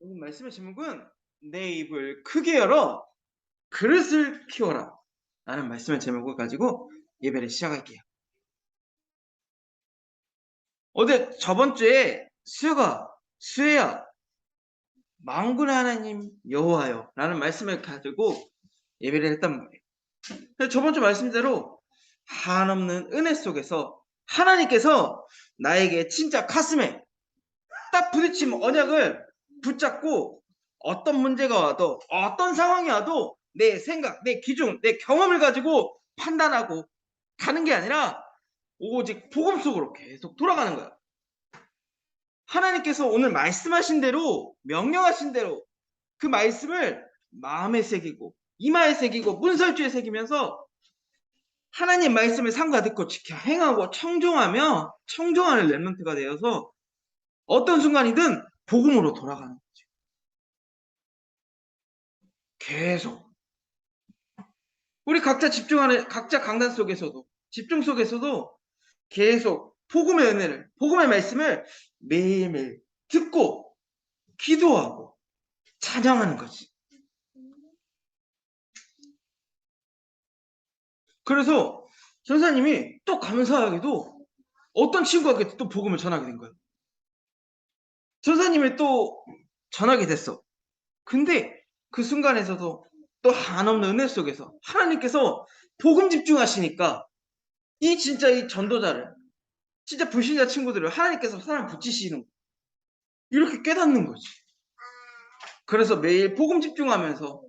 오늘 말씀의 제목은 내 입을 크게 열어 그릇을 키워라 라는 말씀의 제목을 가지고 예배를 시작할게요. 어제 저번 주에 수여가 수혜야 망군의 하나님 여호와요 라는 말씀을 가지고 예배를 했단 말이에요. 저번 주 말씀대로 한없는 은혜 속에서 하나님께서 나에게 진짜 가슴에 딱 부딪힌 언약을 붙잡고 어떤 문제가 와도 어떤 상황이 와도 내 생각, 내 기준, 내 경험을 가지고 판단하고 가는 게 아니라 오직 복음 속으로 계속 돌아가는 거야. 하나님께서 오늘 말씀하신 대로 명령하신 대로 그 말씀을 마음에 새기고 이마에 새기고 문설주에 새기면서 하나님 말씀을 삼가 듣고 지켜 행하고 청종하며 청종하는 랩런트가 되어서 어떤 순간이든 복음으로 돌아가는 거죠. 계속. 우리 각자 집중하는, 각자 강단 속에서도, 집중 속에서도 계속 복음의 은혜를, 복음의 말씀을 매일매일 듣고, 기도하고, 찬양하는 거지. 그래서 전사님이 또 감사하게도 어떤 친구에게 또 복음을 전하게 된 거예요. 전사님이 또 전하게 됐어. 근데 그 순간에서도 또 한없는 은혜 속에서 하나님께서 복음 집중하시니까 이 진짜 이 전도자를 진짜 불신자 친구들을 하나님께서 사람 붙이시는 거. 이렇게 깨닫는 거지. 그래서 매일 복음 집중하면서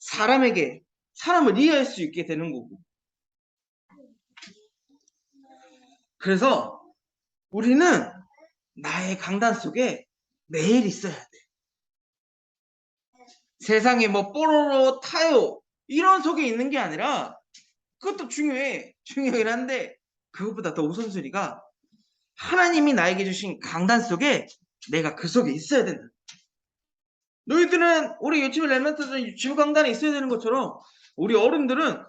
사람에게 사람을 이해할 수 있게 되는 거고. 그래서 우리는 나의 강단 속에 매일 있어야 돼. 세상에 뭐 뽀로로 타요 이런 속에 있는 게 아니라 그것도 중요해 중요하긴 한데 그것보다 더 우선순위가 하나님이 나에게 주신 강단 속에 내가 그 속에 있어야 된다. 너희들은 우리 유튜브 랩멘트들은 유튜브 강단에 있어야 되는 것처럼 우리 어른들은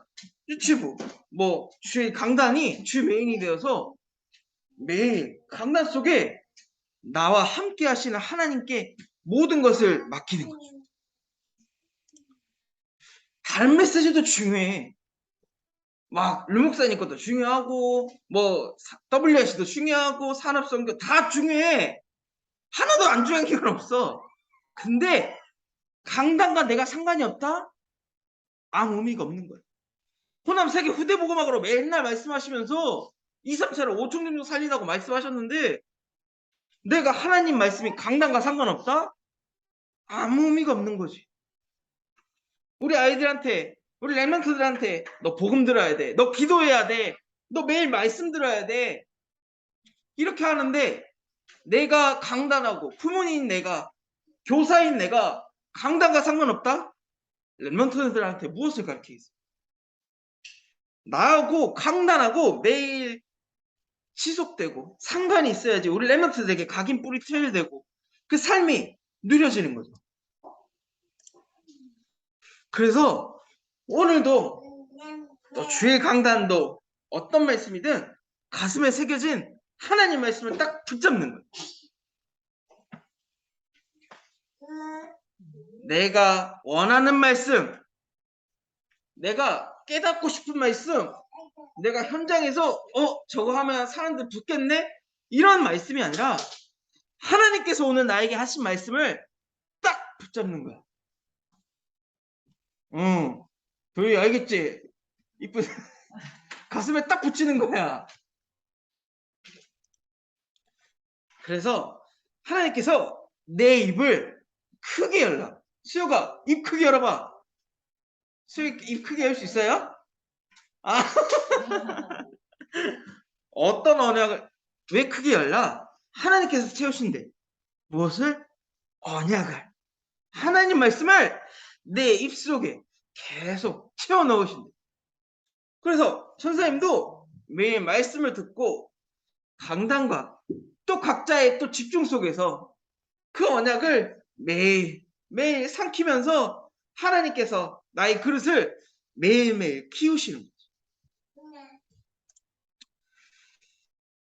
유튜브 뭐 주의 강단이 주 메인이 되어서 매일 강단 속에 나와 함께 하시는 하나님께 모든 것을 맡기는 거죠. 다른 메시지도 중요해. 막 르목사님 것도 중요하고 뭐 WS도 중요하고 산업선교 다 중요해. 하나도 안 중요한 게 없어. 근데 강단과 내가 상관이 없다? 아무 의미가 없는 거야. 호남 세계 후대보고막으로 맨날 말씀하시면서 2, 3차를 5천 정도 살리라고 말씀하셨는데 내가 하나님 말씀이 강단과 상관없다? 아무 의미가 없는 거지. 우리 아이들한테, 우리 랩런트들한테 너 복음 들어야 돼. 너 기도해야 돼. 너 매일 말씀 들어야 돼. 이렇게 하는데 내가 강단하고 부모님 내가 교사인 내가 강단과 상관없다? 랩런트들한테 무엇을 가르치겠어? 나하고 강단하고 매일 지속되고 상관이 있어야지 우리 랩런트들에게 각인 뿌리 트여야 되고 그 삶이 누려지는 거죠. 그래서 오늘도 또 주일 강단도 어떤 말씀이든 가슴에 새겨진 하나님 말씀을 딱 붙잡는 거예요. 내가 원하는 말씀, 내가 깨닫고 싶은 말씀, 내가 현장에서 어 저거 하면 사람들 붙겠네 이런 말씀이 아니라 하나님께서 오늘 나에게 하신 말씀을 딱 붙잡는 거야. 응, 도희 알겠지? 이쁜 가슴에 딱 붙이는 거야. 그래서 하나님께서 내 입을 크게 열라. 수요가 입 크게 열어봐. 수요 입 크게 열 수 있어요? 아. 어떤 언약을 왜 크게 열라? 하나님께서 채우신대. 무엇을? 언약을. 하나님 말씀을 내 입속에 계속 채워 넣으신대. 그래서 천사님도 매일 말씀을 듣고 강단과 또 각자의 또 집중 속에서 그 언약을 매일 매일 삼키면서 하나님께서 나의 그릇을 매일매일 키우시는.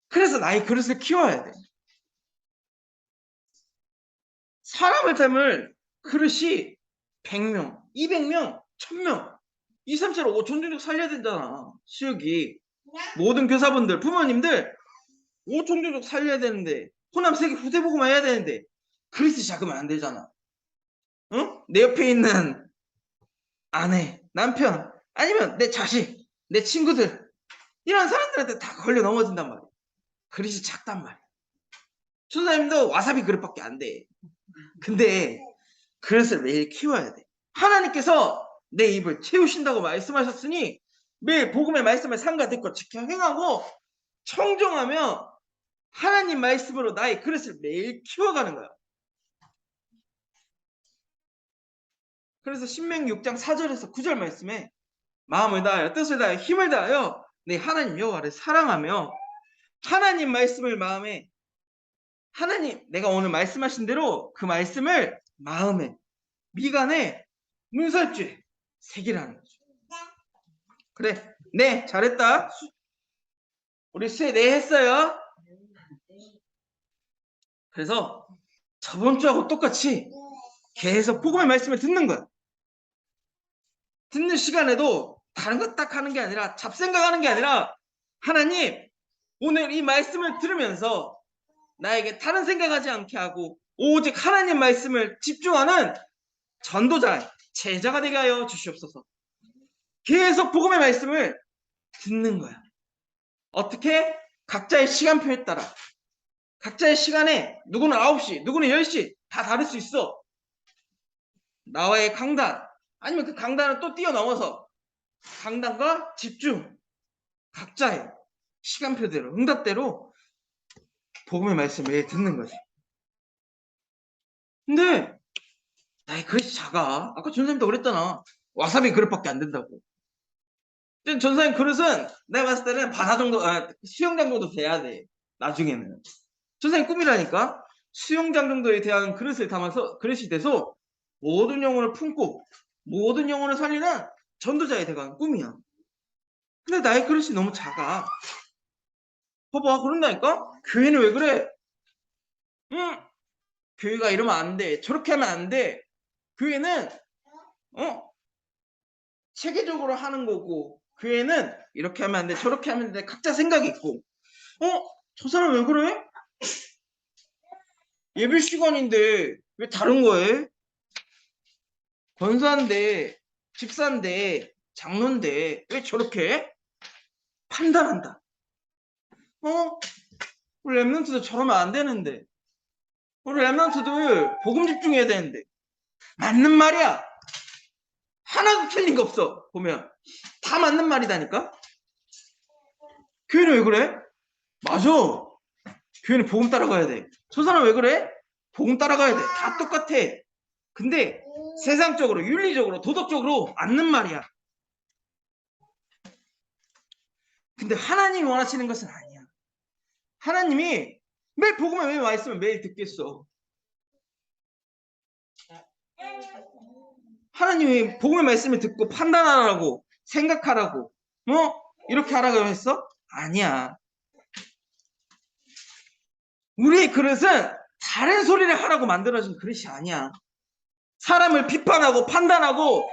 그래서 나의 그릇을 키워야 돼. 사람을 닮을 그릇이 100명, 200명, 1000명, 2, 3, 4, 5, 존중력 살려야 된잖아. 수육이. 모든 교사분들, 부모님들, 5 존중력 살려야 되는데, 호남 세계 후대 보고만 해야 되는데, 그릇이 작으면 안 되잖아. 응? 내 옆에 있는 아내, 남편, 아니면 내 자식, 내 친구들, 이런 사람들한테 다 걸려 넘어진단 말이야. 그릇이 작단 말이야. 선생님도 와사비 그릇밖에 안 돼. 근데 그릇을 매일 키워야 돼. 하나님께서 내 입을 채우신다고 말씀하셨으니 매일 복음의 말씀을 상가 듣고 지켜 행하고 청정하며 하나님 말씀으로 나의 그릇을 매일 키워가는 거야. 그래서 신명기 6장 4절에서 9절 말씀에 마음을 다하여 뜻을 다하여 힘을 다하여 내 하나님 여호와를 사랑하며 하나님 말씀을 마음에 하나님 내가 오늘 말씀하신 대로 그 말씀을 마음에 미간에 문설주에 새기라는 거죠. 그래, 네 잘했다. 수- 우리 수혜 네 했어요. 그래서 저번 주하고 똑같이 계속 복음의 말씀을 듣는 거야. 듣는 시간에도 다른 거딱 하는 게 아니라 잡생각하는 게 아니라 하나님 오늘 이 말씀을 들으면서 나에게 다른 생각하지 않게 하고 오직 하나님 말씀을 집중하는 전도자, 제자가 되게 하여 주시옵소서. 계속 복음의 말씀을 듣는 거야. 어떻게? 각자의 시간표에 따라. 각자의 시간에 누구는 9시, 누구는 10시 다 다를 수 있어. 나와의 강단, 아니면 그 강단을 또 뛰어넘어서 강단과 집중, 각자의 시간표대로, 응답대로 복음의 말씀을 매일 듣는 거지. 근데 나의 그릇이 작아. 아까 전사님도 그랬잖아. 와사비 그릇밖에 안 된다고. 전사님 그릇은 내가 봤을 때는 바다 정도, 아, 수영장 정도 돼야 돼. 나중에는. 전사님 꿈이라니까. 수영장 정도에 대한 그릇을 담아서 그릇이 돼서 모든 영혼을 품고 모든 영혼을 살리는 전도자에 대한 꿈이야. 근데 나의 그릇이 너무 작아. 봐봐, 그런다니까? 교회는 왜 그래? 응? 교회가 이러면 안 돼. 저렇게 하면 안 돼. 교회는, 어? 체계적으로 하는 거고, 교회는 이렇게 하면 안 돼. 저렇게 하면 안 돼. 각자 생각이 있고. 어? 저 사람 왜 그래? 예배 시간인데 왜 다른 거해? 권사인데, 집사인데, 장로인데 왜 저렇게 해? 판단한다. 어? 우리 랩런트도 저러면 안 되는데. 우리 랩런트들 복음 집중해야 되는데. 맞는 말이야. 하나도 틀린 거 없어. 보면. 다 맞는 말이다니까? 교회는 왜 그래? 맞아. 교회는 복음 따라가야 돼. 저 사람 왜 그래? 복음 따라가야 돼. 다 똑같아. 근데 세상적으로, 윤리적으로, 도덕적으로 맞는 말이야. 근데 하나님이 원하시는 것은 아니야. 하나님이 매일 복음에 왜 말씀을 매일 듣겠어? 하나님이 복음의 말씀을 듣고 판단하라고 생각하라고 뭐 이렇게 하라고 했어? 아니야. 우리의 그릇은 다른 소리를 하라고 만들어진 그릇이 아니야. 사람을 비판하고 판단하고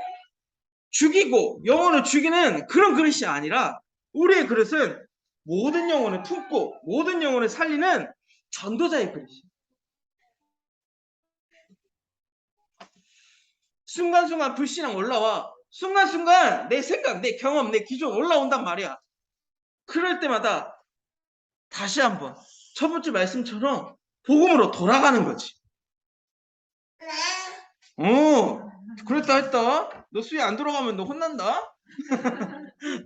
죽이고 영혼을 죽이는 그런 그릇이 아니라 우리의 그릇은 모든 영혼을 품고 모든 영혼을 살리는 전도자의 그릇이야. 순간순간 불신앙 올라와. 순간순간 내 생각, 내 경험, 내 기준 올라온단 말이야. 그럴 때마다 다시 한번 첫 번째 말씀처럼 복음으로 돌아가는 거지. 어, 그랬다 했다. 너 수위 안 돌아가면 너 혼난다.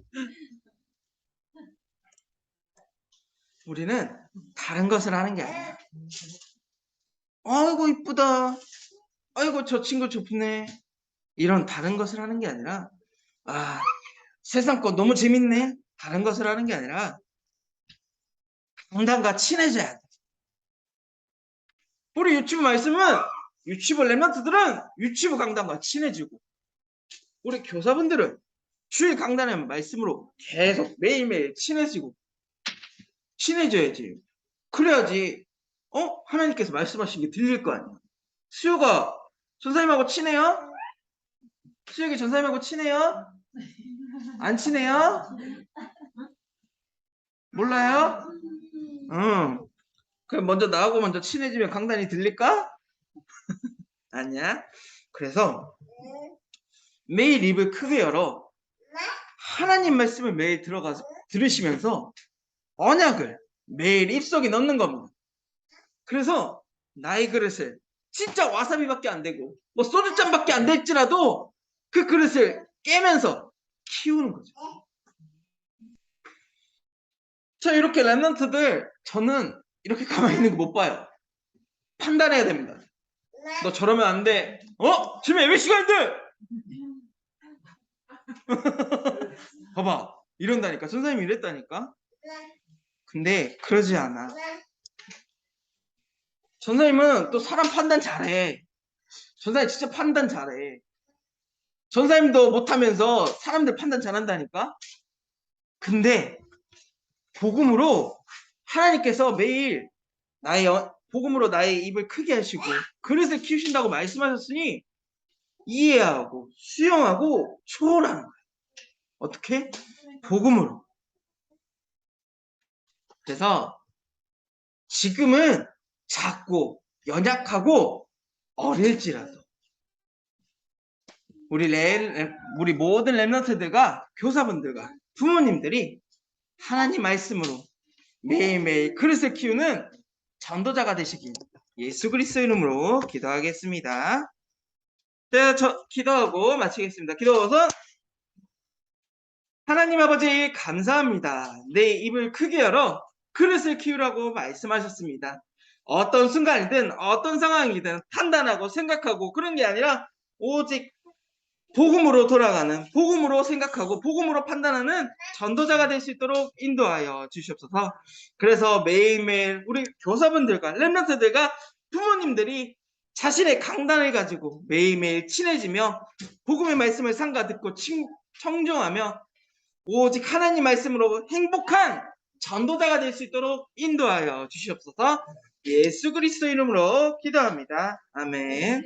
우리는 다른 것을 하는 게 아니야. 아이고 이쁘다. 아이고 저 친구 좋네. 이런 다른 것을 하는 게 아니라 아 세상 거 너무 재밌네. 다른 것을 하는 게 아니라 강단과 친해져야 돼. 우리 유튜브 말씀은 유튜브 랩런트들은 유튜브 강단과 친해지고 우리 교사분들은 주일 강단의 말씀으로 계속 매일매일 친해지고 친해져야지. 그래야지 어 하나님께서 말씀하신 게 들릴 거 아니야. 수요가 전사님하고 친해요? 수혁이 전사님하고 친해요? 안 친해요? 몰라요? 응. 그럼 먼저 나하고 먼저 친해지면 강단이 들릴까? 아니야. 그래서 매일 입을 크게 열어 하나님 말씀을 매일 들어가서 들으시면서 언약을 매일 입속에 넣는 겁니다. 그래서 나의 그릇을 진짜 와사비밖에 안 되고 뭐 소주잔밖에 안 될지라도 그 그릇을 깨면서 키우는 거죠. 자 이렇게 랩런트들 저는 이렇게 가만히 있는 거 못 봐요. 판단해야 됩니다. 너 저러면 안 돼. 어? 지금 예배 시간인데! 봐봐. 이런다니까. 선생님이 이랬다니까. 근데 그러지 않아. 전사님은 또 사람 판단 잘해. 전사님 진짜 판단 잘해. 전사님도 못하면서 사람들 판단 잘한다니까? 근데 복음으로 하나님께서 매일 나의 어- 복음으로 나의 입을 크게 하시고 그릇을 키우신다고 말씀하셨으니 이해하고 수용하고 초월하는 거예요. 어떻게? 복음으로. 그래서 지금은 작고 연약하고 어릴지라도 우리 랩, 우리 모든 랩런트들과 교사분들과 부모님들이 하나님 말씀으로 매일매일 그릇을 키우는 전도자가 되시길 예수 그리스도 이름으로 기도하겠습니다. 네, 저 기도하고 마치겠습니다. 기도해서 하나님 아버지 감사합니다. 내 입을 크게 열어 그릇을 키우라고 말씀하셨습니다. 어떤 순간이든 어떤 상황이든 판단하고 생각하고 그런 게 아니라 오직 복음으로 돌아가는 복음으로 생각하고 복음으로 판단하는 전도자가 될 수 있도록 인도하여 주시옵소서. 그래서 매일매일 우리 교사분들과 렘런트들과 부모님들이 자신의 강단을 가지고 매일매일 친해지며 복음의 말씀을 상가 듣고 칭- 청종하며 오직 하나님 말씀으로 행복한 전도자가 될 수 있도록 인도하여 주시옵소서. 예수 그리스도 이름으로 기도합니다. 아멘.